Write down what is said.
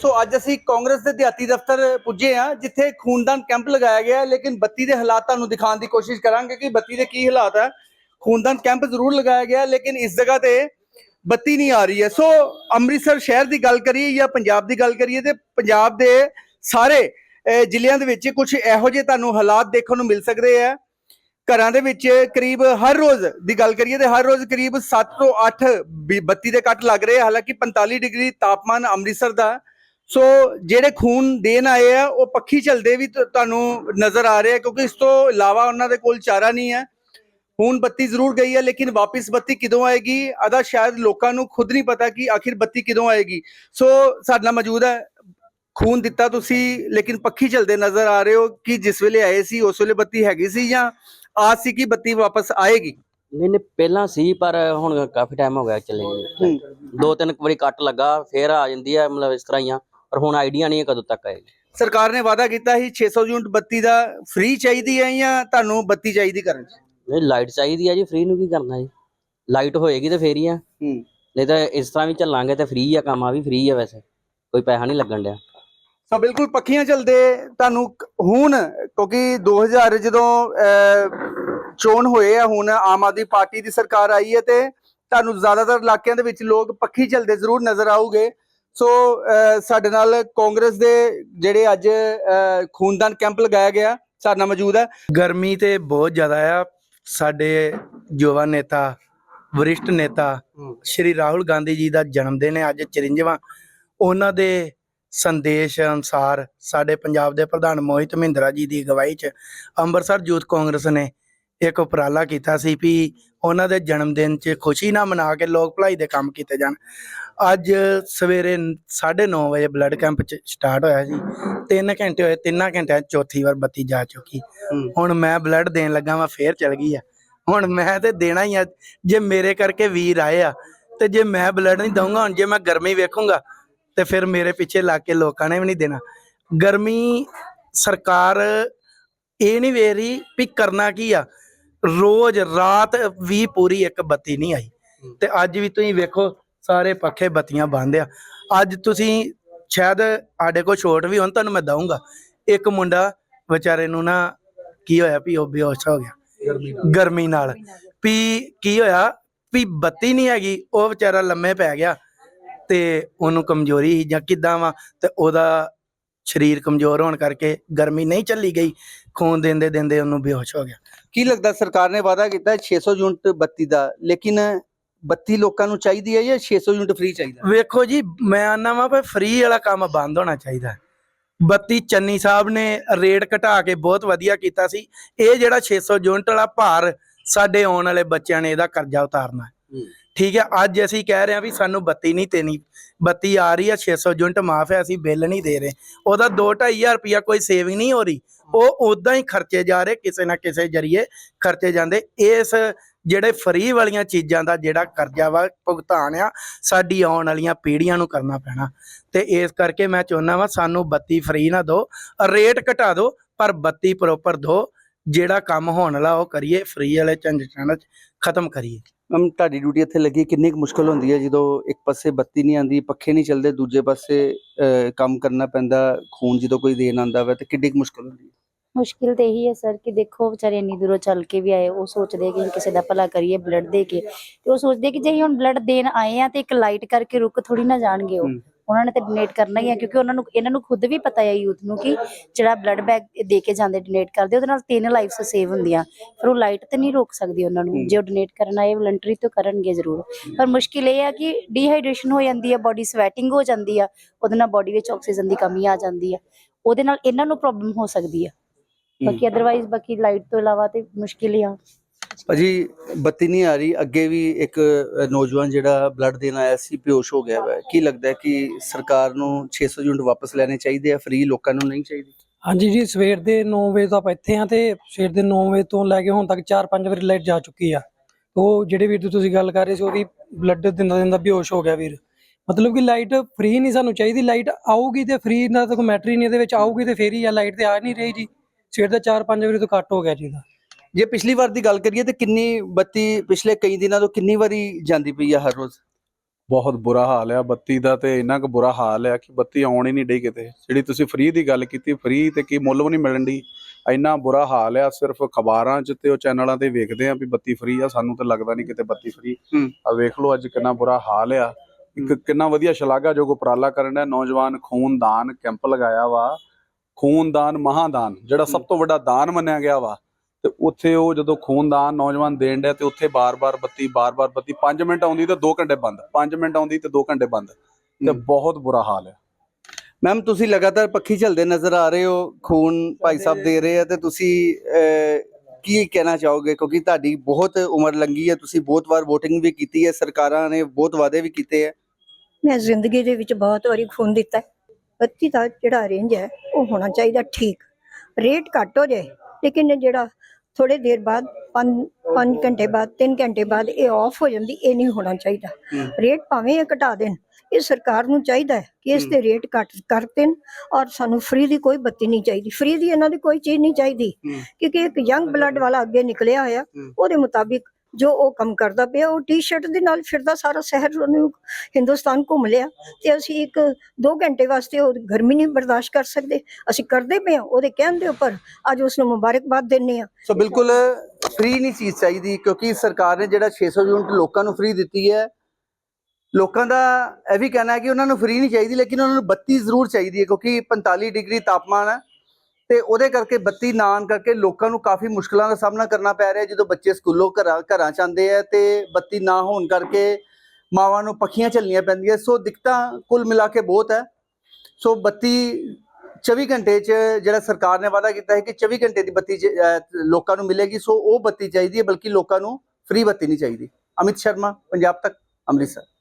ਸੋ ਅੱਜ ਅਸੀਂ ਕਾਂਗਰਸ ਦੇ ਦਿਹਾਤੀ ਦਫ਼ਤਰ ਪੁੱਜੇ ਹਾਂ, ਜਿੱਥੇ ਖੂਨਦਾਨ ਕੈਂਪ ਲਗਾਇਆ ਗਿਆ ਲੇਕਿਨ ਬੱਤੀ ਦੇ ਹਾਲਾਤ ਤੁਹਾਨੂੰ ਦਿਖਾਉਣ ਦੀ ਕੋਸ਼ਿਸ਼ ਕਰਾਂਗੇ ਕਿ ਬੱਤੀ ਦੇ ਕੀ ਹਾਲਾਤ ਹੈ। ਖੂਨਦਾਨ ਕੈਂਪ ਜ਼ਰੂਰ ਲਗਾਇਆ ਗਿਆ ਲੇਕਿਨ ਇਸ ਜਗ੍ਹਾ ਤੇ ਬੱਤੀ ਨਹੀਂ ਆ ਰਹੀ ਹੈ। ਸੋ ਅੰਮ੍ਰਿਤਸਰ ਸ਼ਹਿਰ ਦੀ ਗੱਲ ਕਰੀਏ ਜਾਂ ਪੰਜਾਬ ਦੀ ਗੱਲ ਕਰੀਏ ਤੇ ਪੰਜਾਬ ਦੇ ਸਾਰੇ ਜ਼ਿਲ੍ਹਿਆਂ ਦੇ ਵਿੱਚ ਕੁਝ ਇਹੋ ਜਿਹੇ ਤੁਹਾਨੂੰ ਹਾਲਾਤ ਦੇਖਣ ਨੂੰ ਮਿਲ ਸਕਦੇ ਆ ਘਰਾਂ ਦੇ ਵਿੱਚ ਕਰੀਬ ਹਰ ਰੋਜ਼ ਦੀ ਗੱਲ ਕਰੀਏ ਤੇ ਹਰ ਰੋਜ਼ ਕਰੀਬ 7 ਤੋਂ 8 ਵੀ ਬੱਤੀ ਦੇ ਕੱਟ ਲੱਗ ਰਹੇ ਹਾਲਾਂਕਿ 45 ਡਿਗਰੀ ਤਾਪਮਾਨ ਅੰਮ੍ਰਿਤਸਰ ਦਾ ਸੋ ਜਿਹੜੇ ਖੂਨ ਦੇਣ ਆਏ ਆ ਉਹ ਪੱਖੀ ਚਲਦੇ ਵੀ ਤੁਹਾਨੂੰ ਨਜ਼ਰ ਆ ਰਹੇ ਕਿਉਂਕਿ ਇਸ ਤੋਂ ਇਲਾਵਾ ਉਹਨਾਂ ਦੇ ਕੋਲ ਚਾਰਾ ਨਹੀਂ ਹੈ। ਹੁਣ ਬੱਤੀ ਜ਼ਰੂਰ ਗਈ ਹੈ ਲੇਕਿਨ ਵਾਪਿਸ ਬੱਤੀ ਕਦੋਂ ਆਏਗੀ? ਆਦਾ ਸ਼ਾਇਦ ਲੋਕਾਂ ਨੂੰ ਖੁਦ ਨਹੀਂ ਪਤਾ ਕਿ ਆਖਿਰ ਬੱਤੀ ਕਦੋਂ ਆਏਗੀ। ਸੋ ਸਾਡੇ ਨਾਲ ਮੌਜੂਦ ਹੈ। ਖੂਨ ਦਿੱਤਾ ਤੁਸੀਂ ਲੇਕਿਨ ਪੱਖੀ ਚਲਦੇ ਨਜ਼ਰ ਆ ਰਹੇ ਹੋ ਕਿ ਜਿਸ ਵੇਲੇ ਆਏ ਸੀ ਉਸ ਵੇਲੇ ਬੱਤੀ ਹੈਗੀ ਸੀ ਜਾਂ ਆਸ ਸੀ ਕਿ ਬੱਤੀ ਵਾਪਸ ਆਏਗੀ? ਨਹੀਂ ਨਹੀਂ ਪਹਿਲਾਂ ਸੀ ਪਰ ਹੁਣ ਕਾਫੀ ਟਾਈਮ ਹੋ ਗਿਆ ਚਲੇ ਦੋ ਤਿੰਨ ਵਾਰੀ ਕੱਟ ਲੱਗਾ ਫੇਰ ਆ ਜਾਂਦੀ ਹੈ ਮਤਲਬ ਇਸ ਤਰ੍ਹਾਂ ਹੀ ਆ। ਪਰ ਹੁਣ ਆਈਡੀਆ ਨਹੀਂ ਹੈ ਕਦੋਂ ਤੱਕ ਆਏਗੀ। ਸਰਕਾਰ ਨੇ ਵਾਅਦਾ ਕੀਤਾ ਸੀ 600 ਯੂਨਿਟ ਬੱਤੀ ਦਾ ਫ੍ਰੀ ਚਾਹੀਦੀ ਹੈ ਜਾਂ ਤੁਹਾਨੂੰ ਬੱਤੀ ਚਾਹੀਦੀ ਕਰਨ ਨਹੀਂ ਲਾਈਟ ਚਾਹੀਦੀ ਆ ਜੀ ਫ੍ਰੀ ਨੂੰ ਕੀ ਕਰਨਾ ਜੀ? ਲਾਈਟ ਹੋਏਗੀ ਤੇ ਫੇਰ ਹੀ ਆ। ਹੂੰ। ਨਹੀਂ ਤਾਂ ਇਸ ਤਰ੍ਹਾਂ ਵੀ ਚੱਲਾਂਗੇ ਤੇ ਫ੍ਰੀ ਆ ਕੰਮ ਆ ਵੀ ਫ੍ਰੀ ਆ ਵੈਸੇ। ਕੋਈ ਪੈਸਾ ਨਹੀਂ ਲੱਗਣ ਡਿਆ। ਸੋ ਬਿਲਕੁਲ ਪੱਖੀਆਂ ਚੱਲਦੇ ਤੁਹਾਨੂੰ ਹੁਣ ਕਿਉਂਕਿ 2000 ਜਦੋਂ ਚੋਣ ਹੋਏ ਆ ਹੁਣ ਆਮ ਆਦਮੀ ਪਾਰਟੀ ਦੀ ਸਰਕਾਰ ਆਈ ਹੈ ਤੇ ਤੁਹਾਨੂੰ ਜ਼ਿਆਦਾਤਰ ਇਲਾਕਿਆਂ ਦੇ ਵਿੱਚ ਲੋਕ ਪੱਖੀ ਚੱਲਦੇ ਜ਼ਰੂਰ ਨਜ਼ਰ ਆਉਗੇ। ਸੋ ਸਾਡੇ ਨਾਲ ਕਾਂਗਰਸ ਦੇ ਜਿਹੜੇ ਅੱਜ ਖੂਨਦਾਨ ਕੈਂਪ ਲਗਾਇਆ ਗਿਆ ਸਾਡੇ ਨਾਲ ਮੌਜੂਦ ਹੈ। ਗਰਮੀ ਤੇ ਬਹੁਤ ਜ਼ਿਆਦਾ ਆ। ਸਾਡੇ ਯੁਵਾ ਨੇਤਾ ਵਰਿਸ਼ਟ ਨੇਤਾ ਸ਼੍ਰੀ ਰਾਹੁਲ ਗਾਂਧੀ ਜੀ ਦਾ ਜਨਮ ਦਿਨ ਹੈ ਅੱਜ 54ਵਾਂ ਉਹਨਾਂ ਦੇ ਸੰਦੇਸ਼ ਅਨੁਸਾਰ ਸਾਡੇ ਪੰਜਾਬ ਦੇ ਪ੍ਰਧਾਨ ਮੋਹਿਤ ਮਹਿੰਦਰਾ ਜੀ ਦੀ ਅਗਵਾਈ 'ਚ ਅੰਮ੍ਰਿਤਸਰ ਯੂਥ ਕਾਂਗਰਸ ਨੇ ਇੱਕ ਉਪਰਾਲਾ ਕੀਤਾ ਸੀ ਵੀ ਉਹਨਾਂ ਦੇ ਜਨਮ ਦਿਨ 'ਚ ਖੁਸ਼ੀ ਨਾ ਮਨਾ ਕੇ ਲੋਕ ਭਲਾਈ ਦੇ ਕੰਮ ਕੀਤੇ ਜਾਣ। ਅੱਜ ਸਵੇਰੇ 9:30 ਵਜੇ ਬਲੱਡ ਕੈਂਪ 'ਚ ਸਟਾਰਟ ਹੋਇਆ ਸੀ 3 ਘੰਟੇ ਹੋਏ 3 ਘੰਟਿਆਂ ਚੌਥੀ ਵਾਰ ਬੱਤੀ ਜਾ ਚੁੱਕੀ। ਹੁਣ ਮੈਂ ਬਲੱਡ ਦੇਣ ਲੱਗਾ ਵਾਂ ਫੇਰ ਚਲ ਗਈ ਆ। ਹੁਣ ਮੈਂ ਤੇ ਦੇਣਾ ਹੀ ਆ। ਜੇ ਮੇਰੇ ਕਰਕੇ ਵੀਰ ਆਏ ਆ ਤੇ ਜੇ ਮੈਂ ਬਲੱਡ ਨਹੀਂ ਦਊਂਗਾ ਹੁਣ ਜੇ ਮੈਂ ਗਰਮੀ ਵੇਖੂੰਗਾ ਤੇ ਫਿਰ ਮੇਰੇ ਪਿੱਛੇ ਲੱਗ ਕੇ ਲੋਕਾਂ ਨੇ ਵੀ ਨਹੀਂ ਦੇਣਾ। ਗਰਮੀ ਸਰਕਾਰ ਇਹ ਨਹੀਂ ਵੇਖ ਰਹੀ ਵੀ ਕਰਨਾ ਕੀ ਆ। ਰੋਜ਼ ਰਾਤ ਵੀ ਪੂਰੀ ਇੱਕ ਬੱਤੀ ਨਹੀਂ ਆਈ। ਤੇ ਅੱਜ ਵੀ ਤੁਸੀਂ ਵੇਖੋ ਸਾਰੇ ਪੱਖੇ ਬੱਤੀਆਂ ਬੰਦ ਆ ਅੱਜ ਤੁਸੀਂ ਸ਼ਾਇਦ ਸਾਡੇ ਕੋਲ ਛੋਟ ਵੀ ਹੁਣ ਤੁਹਾਨੂੰ ਮੈਂ ਦਊਂਗਾ। ਇੱਕ ਮੁੰਡਾ ਵਿਚਾਰੇ ਨੂੰ ਨਾ ਕੀ ਹੋਇਆ ਵੀ ਉਹ ਬੇਹੋਸ਼ ਹੋ ਗਿਆ। ਗਰਮੀ ਨਾਲ। ਵੀ ਕੀ ਹੋਇਆ ਵੀ ਬੱਤੀ ਨਹੀਂ ਹੈਗੀ ਉਹ ਵਿਚਾਰਾ ਲੰਮੇ ਪੈ ਗਿਆ ਤੇ ਉਹਨੂੰ ਕਮਜ਼ੋਰੀ ਜਾਂ ਕਿਦਾਂ ਵਾ ਤੇ ਉਹਦਾ ਸਰੀਰ ਕਮਜ਼ੋਰ ਹੋਣ ਕਰਕੇ ਗਰਮੀ ਨਹੀਂ ਚੱਲੀ ਗਈ। ਖੂਨ ਦਿੰਦੇ ਦਿੰਦੇ ਉਹਨੂੰ ਬੇਹੋਸ਼ ਹੋ ਗਿਆ। ਕੀ ਲੱਗਦਾ ਸਰਕਾਰ ਨੇ ਵਾਅਦਾ ਕੀਤਾ ਹੈ 600 ਯੂਨਿਟ ਬੱਤੀ ਦਾ ਲੇਕਿਨ ਬੱਤੀ ਲੋਕਾਂ ਨੂੰ ਚਾਹੀਦੀ ਹੈ ਜਾਂ 600 ਯੂਨਿਟ ਫ੍ਰੀ ਚਾਹੀਦਾ? ਵੇਖੋ ਜੀ ਮੈਂ ਆਨਾ ਵਾ ਵੀ ਫ੍ਰੀ ਵਾਲਾ ਕੰਮ ਬੰਦ ਹੋਣਾ ਚਾਹੀਦਾ। ਬੱਤੀ ਚੰਨੀ ਸਾਹਿਬ ਨੇ ਰੇਟ ਘਟਾ ਕੇ ਬਹੁਤ ਵਧੀਆ ਕੀਤਾ ਸੀ। ਇਹ ਜਿਹੜਾ 600 ਯੂਨਿਟ ਵਾਲਾ ਭਾਰ ਸਾਡੇ ਆਉਣ ਵਾਲੇ ਬੱਚਿਆਂ ਨੇ ਇਹਦਾ ਕਰਜ਼ਾ ਉਤਾਰਨਾ। ਹੈ। ਠੀਕ ਹੈ, ਅੱਜ ਅਸੀਂ ਕਹਿ ਰਹੇ ਹਾਂ ਵੀ ਸਾਨੂੰ ਬੱਤੀ ਨਹੀਂ ਦੇਣੀ, ਬੱਤੀ ਆ ਰਹੀ ਹੈ 600 ਯੂਨਿਟ ਮਾਫ ਹੈ, ਅਸੀਂ ਬਿੱਲ ਨਹੀਂ ਦੇ ਰਹੇ। ਉਹਦਾ 2-2500 ਰੁਪਇਆ ਕੋਈ ਸੇਵਿੰਗ ਨਹੀਂ ਹੋ ਰਹੀ। ਉਹ ਉਦਾਂ ਹੀ ਖਰਚੇ ਜਾ ਰਹੇ, ਕਿਸੇ ਨਾ ਕਿਸੇ ਜਰੀਏ ਖਰਚੇ ਜਾਂਦੇ। ਇਸ ਜਿਹੜੇ ਫਰੀ ਵਾਲੀਆਂ ਚੀਜ਼ਾਂ ਦਾ ਜਿਹੜਾ ਕਰਜ਼ਾ ਵਾ, ਭੁਗਤਾਨ ਆ, ਸਾਡੀ ਆਉਣ ਵਾਲੀਆਂ ਪੀੜ੍ਹੀਆਂ ਨੂੰ ਕਰਨਾ ਪੈਣਾ। ਤੇ ਇਸ ਕਰਕੇ ਮੈਂ ਚਾਹੁੰਦਾ ਵਾਂ, ਸਾਨੂੰ ਬੱਤੀ ਫਰੀ ਨਾ ਦਿਓ। ਰੇਟ ਘਟਾ ਦਿਓ, ਪਰ ਬੱਤੀ ਪ੍ਰੋਪਰ ਦਿਓ। ਜਿਹੜਾ ਕੰਮ ਹੋਣ ਵਾਲਾ ਉਹ ਕਰੀਏ ਫ੍ਰੀ ਵਾਲੇ ਝੰਜਟਾਂ ਚ ਖਤਮ ਕਰੀਏ। ਮੈਮ ਤੁਹਾਡੀ ਡਿਊਟੀ ਇੱਥੇ ਲੱਗੀ ਕਿੰਨੀ ਕੁ ਮੁਸ਼ਕਲ ਹੁੰਦੀ ਹੈ ਜਦੋਂ ਇੱਕ ਪਾਸੇ ਬੱਤੀ ਨਹੀਂ ਆਂਦੀ ਪੱਖੇ ਨਹੀਂ ਚੱਲਦੇ ਦੂਜੇ ਪਾਸੇ ਕੰਮ ਕਰਨਾ ਪੈਂਦਾ ਖੂਨ ਜਦੋਂ ਕੋਈ ਦੇਣ ਆਂਦਾ ਵਾ ਤੇ ਕਿੰਨੀ ਕੁ ਮੁਸ਼ਕਲ ਹੁੰਦੀ ਹੈ? ਮੁਸ਼ਕਿਲ ਤੇ ਇਹੀ ਹੈ ਸਰ ਕਿ ਦੇਖੋ ਵਿਚਾਰੇ ਇੰਨੀ ਦੂਰੋਂ ਚੱਲ ਕੇ ਵੀ ਆਏ ਉਹ ਸੋਚਦੇ ਕਿ ਕਿਸੇ ਦਾ ਭਲਾ ਕਰੀਏ ਬਲੱਡ ਦੇ ਕੇ। ਤੇ ਉਹ ਸੋਚਦੇ ਕਿ ਜੇ ਹੁਣ ਬਲੱਡ ਦੇਣ ਆਏ ਆ ਤੇ ਇੱਕ ਲਾਈਟ ਕਰਕੇ ਰੁਕ ਥੋੜੀ ਨਾ ਜਾਣਗੇ ਉਹ। ਉਹਨਾਂ ਨੇ ਤਾਂ ਡੋਨੇਟ ਕਰਨਾ ਹੀ ਆ ਕਿਉਂਕਿ ਉਹਨਾਂ ਨੂੰ ਇਹਨਾਂ ਨੂੰ ਖੁਦ ਵੀ ਪਤਾ ਹੈ ਯੂਥ ਨੂੰ ਕਿ ਜਿਹੜਾ ਬਲੱਡ ਬੈਗ ਦੇ ਕੇ ਜਾਂਦੇ ਡੋਨੇਟ ਕਰਦੇ ਉਹਦੇ ਨਾਲ ਤਿੰਨ ਲਾਈਫਸ ਸੇਵ ਹੁੰਦੀਆਂ। ਪਰ ਉਹ ਲਾਈਟ ਤੇ ਨਹੀਂ ਰੋਕ ਸਕਦੀ ਉਹਨਾਂ ਨੂੰ। ਹੂੰ। ਜੇ ਉਹ ਡੋਨੇਟ ਕਰਨ ਆਏ ਵਲੰਟਰੀ ਤਾਂ ਕਰਨਗੇ ਜ਼ਰੂਰ। ਪਰ ਮੁਸ਼ਕਿਲ ਇਹ ਆ ਕਿ ਡੀਹਾਈਡਰੇਸ਼ਨ ਹੋ ਜਾਂਦੀ ਆ ਬਾਡੀ ਸਵੈਟਿੰਗ ਹੋ ਜਾਂਦੀ ਆ ਉਹਦੇ ਨਾਲ ਬਾਡੀ ਵਿੱਚ ਆਕਸੀਜਨ ਦੀ ਕਮੀ ਆ ਜਾਂਦੀ ਆ। ਉਹਦੇ ਨਾਲ ਇਹਨਾਂ ਨੂੰ ਪ੍ਰੋਬਲਮ ਹੋ ਸਕਦੀ ਆ। ਬਾਕੀ ਅਦਰਵਾਈਜ਼ ਬਾਕੀ ਲਾਈਟ ਤੋਂ ਇਲਾਵਾ ਤੇ ਮੁਸ਼ਕਿਲ ਹੀ ਆ। ਭਾਜੀ, ਬੱਤੀ ਨਹੀਂ ਆ ਰਹੀ। ਅੱਗੇ ਵੀ ਇੱਕ ਨੌਜਵਾਨ ਜਿਹੜਾ ਬਲੱਡ ਦੇਣ ਆਇਆ ਸੀ, ਬੇਹੋਸ਼ ਹੋ ਗਿਆ ਵਾ। ਕੀ ਲੱਗਦਾ ਹੈ ਕਿ ਸਰਕਾਰ ਨੂੰ 600 ਯੂਨਿਟ ਵਾਪਸ ਲੈਣੇ ਚਾਹੀਦੇ ਆ, ਫ੍ਰੀ ਲੋਕਾਂ ਨੂੰ ਨਹੀਂ ਚਾਹੀਦੀ? ਹਾਂਜੀ ਜੀ, ਸਵੇਰ ਦੇ 9 ਵਜੇ ਤੋਂ ਆਪਾਂ ਇੱਥੇ ਆ ਤੇ ਸਵੇਰ ਦੇ 9 ਵਜੇ ਤੋਂ ਲੈ ਕੇ ਹੁਣ ਤੱਕ 4-5 ਵਾਰੀ ਲਾਈਟ ਜਾ ਚੁੱਕੀ ਆ। ਉਹ ਜਿਹੜੇ ਵੀਰ ਦੀ ਤੁਸੀਂ ਗੱਲ ਕਰ ਰਹੇ ਸੀ, ਉਹ ਵੀ ਬਲੱਡ ਦਿੰਦਾ ਦਿੰਦਾ ਬੇਹੋਸ਼ ਹੋ ਗਿਆ ਵੀਰ। ਮਤਲਬ ਕਿ ਲਾਈਟ ਫ੍ਰੀ ਨਹੀਂ ਸਾਨੂੰ ਚਾਹੀਦੀ। ਲਾਈਟ ਆਊਗੀ ਤੇ ਫ੍ਰੀ ਦਾ ਤਾਂ ਕੋਈ ਮੈਟਰ ਹੀ ਨਹੀਂ, ਇਹਦੇ ਵਿੱਚ ਆਊਗੀ ਤੇ ਫੇਰ ਹੀ ਆ। ਲਾਈਟ ਤੇ ਆ ਨਹੀਂ ਰਹੀ ਜੀ। ਸਵੇਰ ਦਾ 4-5 ਵਾਰੀ ਤੋਂ ਕੱਟ ਹੋ ਗਿਆ ਜੀ ਦਾ ਜੇ ਪਿਛਲੀ ਵਾਰ ਦੀ ਗੱਲ ਕਰੀਏ ਤੇ ਕਿੰਨੀ ਬੱਤੀ ਪਿਛਲੇ ਕਈ ਦਿਨਾਂ ਤੋਂ ਕਿੰਨੀ ਵਾਰੀ ਜਾਂਦੀ ਪਈ ਆ ਹਰ ਰੋਜ਼? ਬਹੁਤ ਬੁਰਾ ਹਾਲ ਆ ਬੱਤੀ ਦਾ ਤੇ ਇੰਨਾ ਕੁ ਬੁਰਾ ਹਾਲ ਆ ਕਿ ਬੱਤੀ ਆਉਣ ਹੀ ਨਹੀਂ ਡਈ ਕਿਤੇ। ਜਿਹੜੀ ਤੁਸੀਂ ਫ੍ਰੀ ਦੀ ਗੱਲ ਕੀਤੀ ਫ੍ਰੀ ਤੇ ਕੀ ਮੁੱਲ ਵੀ ਨਹੀਂ ਮਿਲਣ ਦੀ ਇੰਨਾ ਬੁਰਾ ਹਾਲ ਆ ਸਿਰਫ ਖਬਰਾਂ 'ਚ ਤੇ ਉਹ ਚੈਨਲਾਂ ਤੇ ਵੇਖਦੇ ਆ ਵੀ ਬੱਤੀ ਫ੍ਰੀ ਆ ਸਾਨੂੰ ਤਾਂ ਲੱਗਦਾ ਨਹੀਂ ਕਿਤੇ ਬੱਤੀ ਫ੍ਰੀ। ਆ ਵੇਖ ਲਓ ਅੱਜ ਕਿੰਨਾ ਬੁਰਾ ਹਾਲ ਆ। ਇੱਕ ਕਿੰਨਾ ਵਧੀਆ ਸ਼ਲਾਘਾਯੋਗ ਉਪਰਾਲਾ ਕਰਨ ਦਾ ਨੌਜਵਾਨ ਖੂਨਦਾਨ ਕੈਂਪ ਲਗਾਇਆ ਵਾ। ਖੂਨਦਾਨ ਮਹਾਦਾਨ ਜਿਹੜਾ ਸਭ ਤੋਂ ਵੱਡਾ ਦਾਨ ਮੰਨਿਆ ਗਿਆ ਵਾ। ਤੇ ਉੱਥੇ ਉਹ ਜਦੋਂ ਖੂਨਦਾਨ ਨੌਜਵਾਨ ਦੇਣ ਡਿਆ ਤੇ ਉੱਥੇ ਬਾਰ-ਬਾਰ ਬੱਤੀ ਬਾਰ-ਬਾਰ ਬੱਤੀ 5 ਮਿੰਟ ਆਉਂਦੀ ਤੇ 2 ਘੰਟੇ ਬੰਦ 5 ਮਿੰਟ ਆਉਂਦੀ ਤੇ 2 ਘੰਟੇ ਬੰਦ ਤੇ। ਬਹੁਤ ਬੁਰਾ ਹਾਲ ਹੈ ਮੈਮ ਤੁਸੀਂ ਲਗਾਤਾਰ ਪੱਖੀ ਝਲਦੇ ਨਜ਼ਰ ਆ ਰਹੇ ਹੋ ਖੂਨ ਭਾਈ ਸਾਹਿਬ ਦੇ ਰਹੇ ਆ ਤੇ ਤੁਸੀਂ ਕੀ ਕਹਿਣਾ ਚਾਹੋਗੇ ਕਿਉਂਕਿ ਤੁਹਾਡੀ ਬਹੁਤ ਉਮਰ ਲੰਗੀ ਹੈ ਤੁਸੀਂ ਬਹੁਤ ਵਾਰ VOTING ਵੀ ਕੀਤੀ ਹੈ ਸਰਕਾਰਾਂ ਨੇ ਬਹੁਤ ਵਾਅਦੇ ਵੀ ਕੀਤੇ ਹੈ ਮੈਂ ਜ਼ਿੰਦਗੀ ਦੇ ਵਿੱਚ ਬਹੁਤ ਵਾਰੀ ਖੂਨ ਦਿੱਤਾ ਹੈ। ਬੱਤੀ ਦਾ ਜਿਹੜਾ ਰੇਂਜ ਹੈ ਉਹ ਹੋਣਾ ਚਾਹੀਦਾ ਠੀਕ ਰੇਟ ਘੱਟ ਹੋ ਜਾਏ ਲੇਕਿਨ ਜਿਹੜਾ ਥੋੜੇ ਦੇਰ ਬਾਅਦ 5 5 ਘੰਟੇ ਬਾਅਦ 3 ਘੰਟੇ ਬਾਅਦ ਇਹ ਆਫ ਹੋ ਜਾਂਦੀ ਇਹ ਨਹੀਂ ਹੋਣਾ ਚਾਹੀਦਾ। ਰੇਟ ਭਾਵੇਂ ਇਹ ਘਟਾ ਦੇਣ ਇਹ ਸਰਕਾਰ ਨੂੰ ਚਾਹੀਦਾ ਹੈ ਕਿ ਇਸ ਦੇ ਰੇਟ ਘੱਟ ਕਰ ਦੇਣ ਔਰ ਸਾਨੂੰ ਫ੍ਰੀ ਦੀ ਕੋਈ ਬੱਤੀ ਨਹੀਂ ਚਾਹੀਦੀ ਫ੍ਰੀ ਦੀ ਇਹਨਾਂ ਦੀ ਕੋਈ ਚੀਜ਼ ਨਹੀਂ ਚਾਹੀਦੀ। ਕਿਉਂਕਿ ਇੱਕ ਯੰਗ ਬਲੱਡ ਵਾਲਾ ਅੱਗੇ ਨਿਕਲਿਆ ਹੋਇਆ। ਉਹਦੇ ਮੁਤਾਬਿਕ ਜੋ ਉਹ ਕੰਮ ਕਰਦਾ ਪਿਆ, ਉਹ ਟੀ-ਸ਼ਰਟ ਦੇ ਨਾਲ ਫਿਰਦਾ ਸਾਰਾ ਸ਼ਹਿਰ ਉਹਨੂੰ ਹਿੰਦੁਸਤਾਨ ਘੁੰਮ ਲਿਆ ਤੇ ਅਸੀਂ ਇੱਕ 2 ਘੰਟੇ ਵਾਸਤੇ ਉਹ ਗਰਮੀ ਨਹੀਂ ਬਰਦਾਸ਼ਤ ਕਰ ਸਕਦੇ। ਅਸੀਂ ਕਰਦੇ ਪਏ ਹਾਂ, ਉਹਦੇ ਕਹਿਣ ਦੇ ਉੱਪਰ ਅੱਜ ਉਸ ਨੂੰ ਮੁਬਾਰਕਬਾਦ ਦਿੰਨੇ ਆ ਸੋ ਬਿਲਕੁਲ ਫ੍ਰੀ ਨਹੀਂ ਚੀਜ਼ ਚਾਹੀਦੀ, ਕਿਉਂਕਿ ਸਰਕਾਰ ਨੇ ਜਿਹੜਾ 600 ਯੂਨਿਟ ਲੋਕਾਂ ਨੂੰ ਫ੍ਰੀ ਦਿੱਤੀ ਹੈ, ਲੋਕਾਂ ਦਾ ਇਹ ਵੀ ਕਹਿਣਾ ਹੈ ਕਿ ਉਹਨਾਂ ਨੂੰ ਫ੍ਰੀ ਨਹੀਂ ਚਾਹੀਦੀ, ਲੇਕਿਨ ਉਹਨਾਂ ਨੂੰ ਬੱਤੀ ਜ਼ਰੂਰ ਚਾਹੀਦੀ ਹੈ, ਕਿਉਂਕਿ 45 ਡਿਗਰੀ ਤਾਪਮਾਨ ਹੈ। ਤੇ ਉਹਦੇ ਕਰਕੇ ਬੱਤੀ ਨਾ ਆਉਣ ਕਰਕੇ ਲੋਕਾਂ ਨੂੰ ਕਾਫੀ ਮੁਸ਼ਕਲਾਂ ਦਾ ਸਾਹਮਣਾ ਕਰਨਾ ਪੈ ਰਿਹਾ ਜਦੋਂ ਬੱਚੇ ਸਕੂਲੋਂ ਘਰਾਂ ਘਰਾਂ ਚ ਆਉਂਦੇ ਆ ਤੇ ਬੱਤੀ ਨਾ ਹੋਣ ਕਰਕੇ ਮਾਵਾਂ ਨੂੰ ਪੱਖੀਆਂ ਝੱਲਣੀਆਂ ਪੈਂਦੀਆਂ। ਸੋ ਦਿੱਕਤਾਂ ਕੁੱਲ ਮਿਲਾ ਕੇ ਬਹੁਤ ਹੈ। ਸੋ ਬੱਤੀ 24 ਘੰਟੇ ਚ ਜਿਹੜਾ ਸਰਕਾਰ ਨੇ ਵਾਅਦਾ ਕੀਤਾ ਹੈ ਕਿ 24 ਘੰਟੇ ਦੀ ਬੱਤੀ ਲੋਕਾਂ ਨੂੰ ਮਿਲੇਗੀ। ਸੋ ਉਹ ਬੱਤੀ ਚਾਹੀਦੀ ਹੈ, ਬਲਕਿ ਲੋਕਾਂ ਨੂੰ ਫ੍ਰੀ ਬੱਤੀ ਨਹੀਂ ਚਾਹੀਦੀ। ਅਮਿਤ ਸ਼ਰਮਾ, ਪੰਜਾਬ ਤੱਕ, ਅੰਮ੍ਰਿਤਸਰ।